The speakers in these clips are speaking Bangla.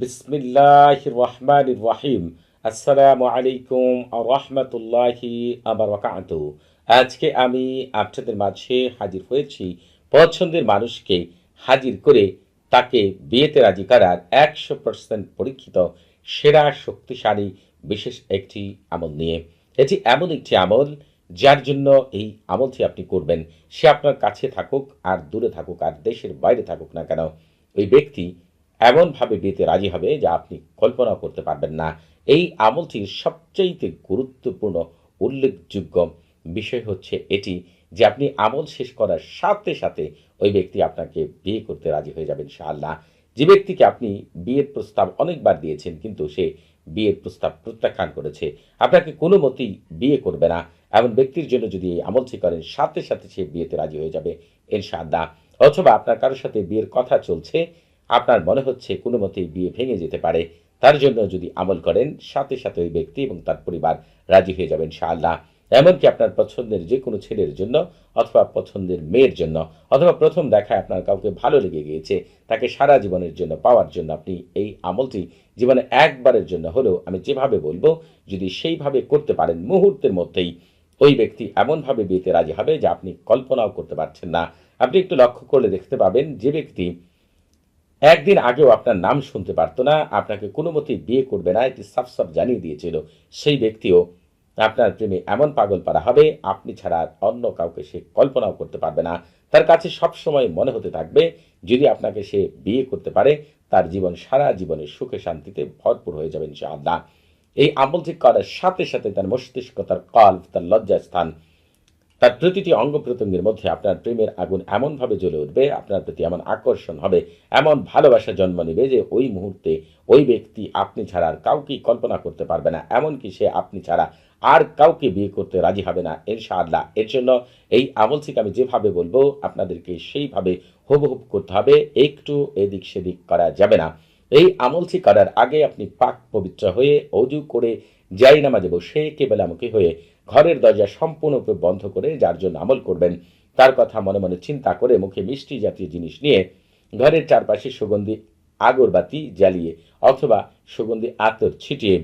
বিসমিল্লাহ রহমান রাহিম। আসসালামু আলাইকুম রহমতুল্লাহি আবরকাত আজকে আমি আপনাদের মাঝে হাজির হয়েছি পছন্দের মানুষকে হাজির করে তাকে বিয়েতে রাজি করার একশো পার্সেন্ট পরীক্ষিত, সেরা, শক্তিশালী, বিশেষ একটি আমল নিয়ে। এটি এমন একটি আমল যার জন্য এই আমলটি আপনি করবেন। সে আপনার কাছে থাকুক আর দূরে থাকুক আর দেশের বাইরে থাকুক না কেন। ওই ব্যক্তি এমনভাবে বিয়েতে রাজি হবে যা আপনি কল্পনা করতে পারবেন না। এই আমলটির সবচাইতে গুরুত্বপূর্ণ উল্লেখযোগ্য বিষয় হচ্ছে এটি যে আপনি আমল শেষ করার সাথে সাথে ওই ব্যক্তি আপনাকে বিয়ে করতে রাজি হয়ে যাবেন ইনশাআল্লাহ। যে ব্যক্তিকে আপনি বিয়ের প্রস্তাব অনেকবার দিয়েছেন কিন্তু সে বিয়ের প্রস্তাব প্রত্যাখ্যান করেছে, আপনাকে কোনো মতেই বিয়ে করবে না। এমন ব্যক্তির জন্য যদি এই আমলটি করেন, সাথে সাথে সে বিয়েতে রাজি হয়ে যাবে ইনশাআল্লাহ। অথবা আপনার কারোর সাথে বিয়ের কথা চলছে আপনার মনে হচ্ছে কোনো মতেই বিয়ে ভেঙে যেতে পারে, তার জন্য যদি আমল করেন, সাথে সাথে ওই ব্যক্তি এবং তার পরিবার রাজি হয়ে যাবেন ইনশাআল্লাহ। এমনকি আপনার পছন্দের যে কোনো ছেলের জন্য অথবা পছন্দের মেয়ের জন্য অথবা প্রথম দেখায় আপনার কাউকে ভালো লেগে গিয়েছে, তাকে সারা জীবনের জন্য পাওয়ার জন্য আপনি এই আমলটি জীবনে একবারের জন্য হলেও আমি যেভাবে বলব, যদি সেইভাবে করতে পারেন, মুহূর্তের মধ্যেই ওই ব্যক্তি এমনভাবে বিয়েতে রাজি হবে যা আপনি কল্পনাও করতে পারছেন না। আপনি একটু লক্ষ্য করলে দেখতে পাবেন যে ব্যক্তি একদিন আগেও আপনার নাম শুনতে পারতো না, আপনাকে কোনো মতেই বিয়ে করবে না এটি সাফ সাফ জানিয়ে দিয়েছিল। সেই ব্যক্তিও আপনার প্রেমে এমন পাগল পারা হবে, আপনি ছাড়া অন্য কাউকে সে কল্পনাও করতে পারবে না। তার কাছে সব সময় মনে হতে থাকবে, যদি আপনাকে সে বিয়ে করতে পারে, তার জীবন সারা জীবনে সুখে শান্তিতে ভরপুর হয়ে যাবে ইনশাআল্লাহ। এই আমল ঠিক করার সাথে সাথে তার মস্তিষ্ক, তার কল্প, তার লজ্জাস্থান তার প্রতিটি অঙ্গ প্রত্যঙ্গের মধ্যে আপনার প্রেমের আগুন এমনভাবে জ্বলে উঠবে, আপনার প্রতি এমন আকর্ষণ হবে, এমন ভালোবাসা জন্ম নেবে যে ওই মুহূর্তে ওই ব্যক্তি আপনি ছাড়া আর কাউকেই কল্পনা করতে পারবে না। এমনকি সে আপনি ছাড়া আর কাউকে বিয়ে করতে রাজি হবে না, ইনশাআল্লাহ। এর জন্য এই আমল থেকে আমি যেভাবে বলব, আপনাদেরকে সেইভাবে হুবহুব করতে হবে, একটু এদিক সেদিক করা যাবে না। এই আমলসি করার আগে আপনি পাক পবিত্র হয়ে অজু করে যাই নামাজে বসে কেবলামুখী হয়ে ঘরের দরজা সম্পূর্ণরূপে বন্ধ করে যার জন্য আমল করবেন। তার কথা মনে মনে চিন্তা করে মুখে মিষ্টি জাতীয় জিনিস নিয়ে ঘরের চারপাশে সুগন্ধি আগরবাতি জ্বালিয়ে অথবা সুগন্ধি আতর ছিটিয়ে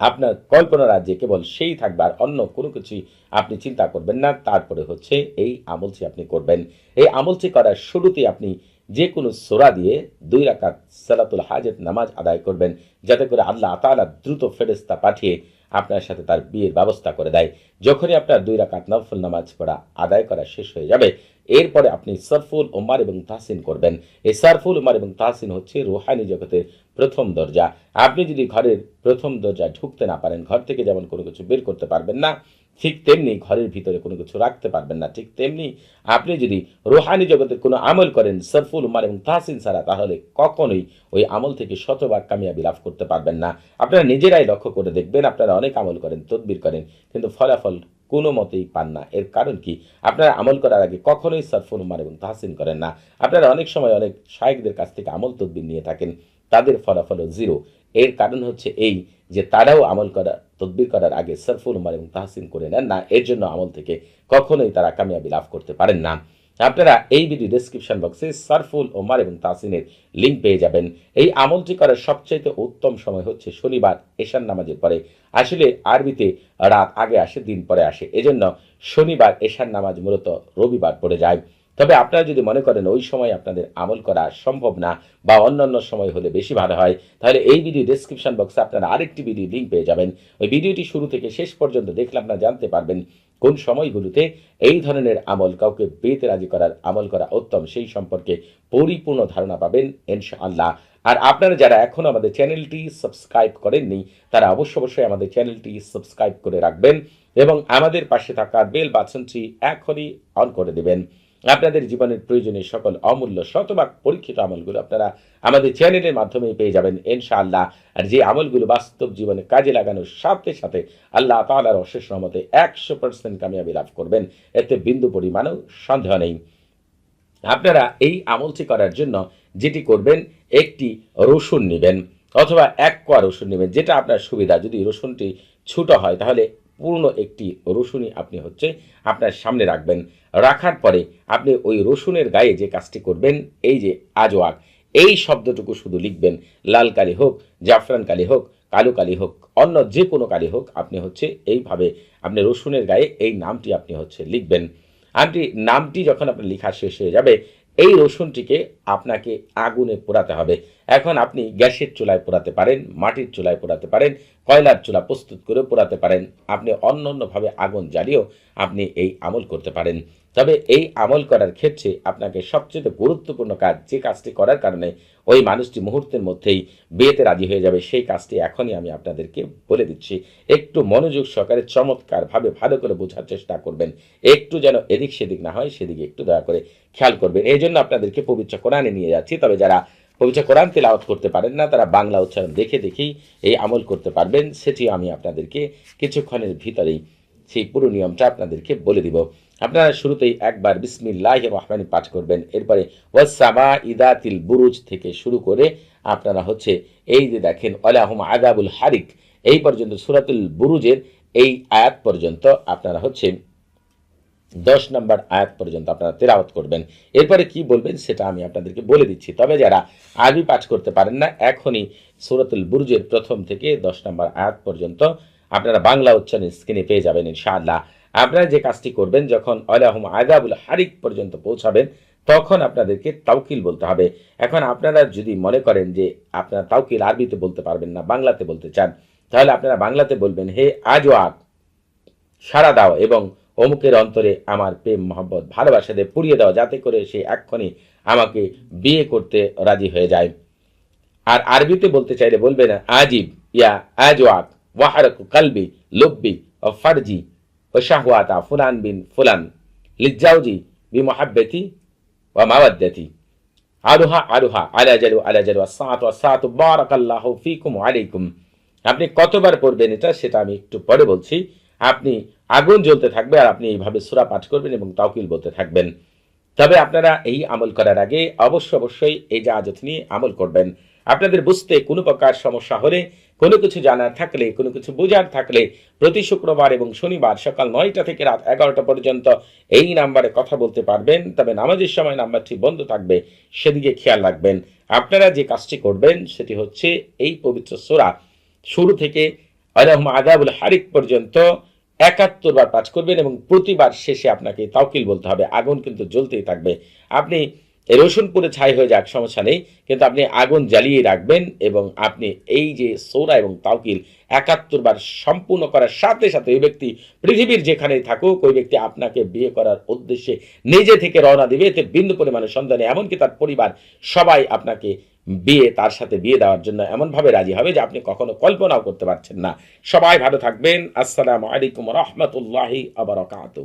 আপনার কল্পনা রাজ্যে কেবল সেই থাকবে আর অন্য কোনো কিছুই আপনি চিন্তা করবেন না। তারপরে হচ্ছে এই আমলটি আপনি করবেন। এই আমলটি করার শুরুতে আপনি যে কোনো সোরা দিয়ে দুই রাকাত সালাতুল হাজত নামাজ আদায় করবেন। যাতে করে আল্লাহ তাআলা দ্রুত ফেরেস্তা পাঠিয়ে আপনার সাথে তার বিয়ের ব্যবস্থা করে দেয়। যখনই আপনার দুই রাকাত নফল নামাজ পড়া আদায় করা শেষ হয়ে যাবে, এরপরে আপনি সরফুল ওমার এবং তাহসিন করবেন। এই সরফুল ওমার এবং তাহসিন হচ্ছে রুহানি জগতের প্রথম দরজা। আপনি যদি ঘরের প্রথম দরজা ঢুকতে না পারেন, ঘর থেকে যেমন কোনো কিছু বের করতে পারবেন না ঠিক তেমনি ঘরের ভিতরে কোনো কিছু রাখতে পারবেন না। ঠিক তেমনি আপনি যদি রুহানি জগতের কোনো আমল করেন, সরফুল উমার এবং তাহসিন সারা তাহলে কখনোই ওই আমল থেকে শতভাগ কামিয়াবি লাভ করতে পারবেন না। আপনারা নিজেরাই লক্ষ্য করে দেখবেন, আপনারা অনেক আমল করেন, তদবির করেন, কিন্তু ফলাফল কোনো মতেই পান না। এর কারণ কি? আপনারা আমল করার আগে কখনোই সরফুল উমার এবং তাহসিন করেন না। আপনারা অনেক সময় অনেক শায়েকদের কাছ থেকে আমল তদবির নিয়ে থাকেন, তাদের ফলাফলও জিরো। এর কারণ হচ্ছে এই যে তারাও আমল করা তদবির করার আগে সরফুল উমার এবং তাহসিন করে নেন। না, এর জন্য আমল থেকে কখনোই তারা কামিয়াবি লাভ করতে পারেন না। আপনারা এই ভিডিও ডেসক্রিপশন বক্সে সারফুল ওমার এবং তাহসিনের লিঙ্ক পেয়ে যাবেন। এই আমলটি করার সবচাইতে উত্তম সময় হচ্ছে শনিবার এশান নামাজের পরে। আসলে আরবিতে রাত আগে আসে, দিন পরে আসে। এজন্য শনিবার এশান নামাজ মূলত রবিবার পড়ে যায়। তবে আপনারা যদি মনে করেন ওই সময় আপনাদের আমল করা সম্ভব না বা অন্যান্য সময় হলে বেশি ভালো হয়, তাহলে এই ভিডিও ডেসক্রিপশন বক্সে আপনারা আরেকটি ভিডিও লিঙ্ক পেয়ে যাবেন। ওই ভিডিওটি শুরু থেকে শেষ পর্যন্ত দেখলে আপনারা জানতে পারবেন কোন সময়গুলোতে এই ধরনের আমল কাউকে বেতে রাজি করার, আমল করা উত্তম, সেই সম্পর্কে পরিপূর্ণ ধারণা পাবেন ইনশাআল্লাহ। আর আপনারা যারা এখনও আমাদের চ্যানেলটি সাবস্ক্রাইব করেননি, তারা অবশ্য অবশ্যই আমাদের চ্যানেলটি সাবস্ক্রাইব করে রাখবেন এবং আমাদের পাশে থাকা বেল বাটনটি এখনই অন করে দেবেন। আপনাদের জীবনের প্রয়োজনে সকল অমূল্য শতভাগ পরীক্ষিত আমলগুলো আপনারা আমাদের চ্যানেলের মাধ্যমে পেয়ে যাবেন, ইনশাআল্লাহ। আর যে আমলগুলো বাস্তব জীবনে কাজে লাগানোর সাথে সাথে আল্লাহ তাআলার অশেষ রহমতে একশো পার্সেন্ট কামিয়াবি লাভ করবেন। এতে বিন্দু পরিমাণও সন্দেহ নেই। আপনারা এই আমলটি করার জন্য যেটি করবেন, একটি রসুন নেবেন অথবা এক কোয়া রসুন নেবেন, যেটা আপনার সুবিধা। যদি রসুনটি ছোটো হয়, তাহলে পূর্ণ একটি রসুনই আপনি হচ্ছে আপনার সামনে রাখবেন। রাখার পরে আপনি ওই রসুনের গায়ে যে কাজটি করবেন, এই যে আজওয়াক এই শব্দটুকু শুধু লিখবেন, লাল কালি হোক, জাফরান কালি হোক, কালো কালি হোক, অন্য যে কোনো কালি হোক, আপনি হচ্ছে এইভাবে আপনি রসুনের গায়ে এই নামটি আপনি হচ্ছে লিখবেন। আপনি নামটি যখন আপনার লেখা শেষ হয়ে যাবে এই রসুনটিকে আপনাকে আগুনে পোড়াতে হবে। এখন আপনি গ্যাসের চুলায় পোড়াতে পারেন, মাটির চুলায় পোড়াতে পারেন, কয়লার চুলা প্রস্তুত করে পোড়াতে পারেন। আপনি অন্য অন্যভাবে আগুন জ্বালিয়েও আপনি এই আমল করতে পারেন। তবে এই আমল করার ক্ষেত্রে আপনাকে সবচেয়ে গুরুত্বপূর্ণ কাজ যে কাজটি করার কারণে ওই মানুষটি মুহূর্তের মধ্যেই বিয়েতে রাজি হয়ে যাবে। সেই কাজটি এখনই আমি আপনাদেরকে বলে দিচ্ছি। একটু মনোযোগ সহকারে চমৎকারভাবে ভালো করে বোঝার চেষ্টা করবেন। একটু যেন এদিক সেদিক না হয়, সেদিকে একটু দয়া করে খেয়াল করবেন। এই জন্য আপনাদেরকে পবিত্র কোরআনে নিয়ে যাচ্ছি। তবে যারা পবিত্র কোরআন তেলাওয়াত করতে পারেন না, তারা বাংলা উচ্চারণ দেখে দেখেই এই আমল করতে পারবেন। সেটি আমি আপনাদেরকে কিছুক্ষণের ভিতরেই সেই পুরো নিয়মটা আপনাদেরকে বলে দিব। আপনারা শুরুতেই একবার বিসমিল্লাহ রহমানি পাঠ করবেন। এরপরে ওয়াসামা ইদাতিল বুরুজ থেকে শুরু করে আপনারা হচ্ছে এই যে দেখেন আলাহুম আদাবুল হারিক, এই পর্যন্ত সুরাতুল বুরুজের এই আয়াত পর্যন্ত আপনারা হচ্ছে দশ নম্বর আয়াত পর্যন্ত আপনারা তেলাওয়াত করবেন। এরপরে কি বলবেন সেটা আমি আপনাদেরকে বলে দিচ্ছি। তবে যারা আরবি পাঠ করতে পারেন না, এখনই সুরাতুল বুরুজের প্রথম থেকে দশ নম্বর আয়াত পর্যন্ত আপনারা বাংলা উচ্চারণ স্ক্রিনে পেয়ে যাবেন ইনশাআল্লাহ। আপনারা যে কাজটি করবেন, যখন আলাহম আদাবুল হারিক পর্যন্ত পৌঁছাবেন, তখন আপনাদেরকে তাউকিল বলতে হবে। এখন আপনারা যদি মনে করেন যে আপনারা তাউকিল আরবিতে বলতে পারবেন না, বাংলাতে বলতে চান, তাহলে আপনারা বাংলাতে বলবেন, হে আজও আক সাড়া দাও এবং অমুকের অন্তরে আমার প্রেম, মহব্বত, ভালোবাসা দিয়ে পুড়িয়ে দাও, যাতে করে সে এক্ষণে আমাকে বিয়ে করতে রাজি হয়ে যায়। আর আরবিতে বলতে চাইলে বলবেন, আজিব, ইয়া আজ আজওয়াক, ওয়াহারক কালবি, লব্বি, ও ফারজি ও ফুলান বিন ফুলান লিজ্জাউজি বি মোহাব্বতি ও মাওয়াদ্দাতি আলুহা আলুহা আলা জালু আলা জালু আসাত আসাত বারাকাল্লাহু ফিকুম আলাইকুম আপনি কতবার পড়বেন এটা সেটা আমি একটু পরে বলছি। আপনি আগুন জ্বলতে থাকবে আর আপনি এইভাবে সুরা পাঠ করবেন এবং তাওকিল বলতে থাকবেন। তবে আপনারা এই আমল করার আগে অবশ্য অবশ্যই এই জাহাজত নিয়ে আমল করবেন। আপনাদের বুঝতে কোনো প্রকার সমস্যা হলে, কোনো কিছু জানার থাকলে, কোনো কিছু বোঝার থাকলে প্রতি শুক্রবার এবং শনিবার সকাল নয়টা থেকে রাত এগারোটা পর্যন্ত এই নাম্বারে কথা বলতে পারবেন। তবে নামাজের সময় নাম্বারটি বন্ধ থাকবে, সেদিকে খেয়াল রাখবেন। আপনারা যে কাজটি করবেন, সেটি হচ্ছে এই পবিত্র সোরা শুরু থেকে আলহম আদাবুল হারিক পর্যন্ত একাত্তর বার পাঠ করবেন এবং প্রতিবার শেষে আপনাকে তাওকিল বলতে হবে। আগুন কিন্তু জ্বলতেই থাকবে। আপনি রসুন পুরে ছাই হয়ে যাক, সমস্যা নেই। কিন্তু আপনি আগুন জ্বালিয়ে রাখবেন এবং আপনি এই যে সৌরা এবং তাওকিল একাত্তর বার সম্পূর্ণ করার সাথে সাথে ওই ব্যক্তি পৃথিবীর যেখানেই থাকুক, ওই ব্যক্তি আপনাকে বিয়ে করার উদ্দেশ্যে নিজে থেকে রওনা দিবে। এতে বিন্দু পরিমাণে সন্ধানে এমনকি তার পরিবার সবাই আপনাকে বিয়ে, তার সাথে বিয়ে দেওয়ার জন্য এমনভাবে রাজি হবে যে আপনি কখনো কল্পনাও করতে পারছেন না। সবাই ভালো থাকবেন। আসসালামু আলাইকুম রহমতুল্লাহি আবরকাত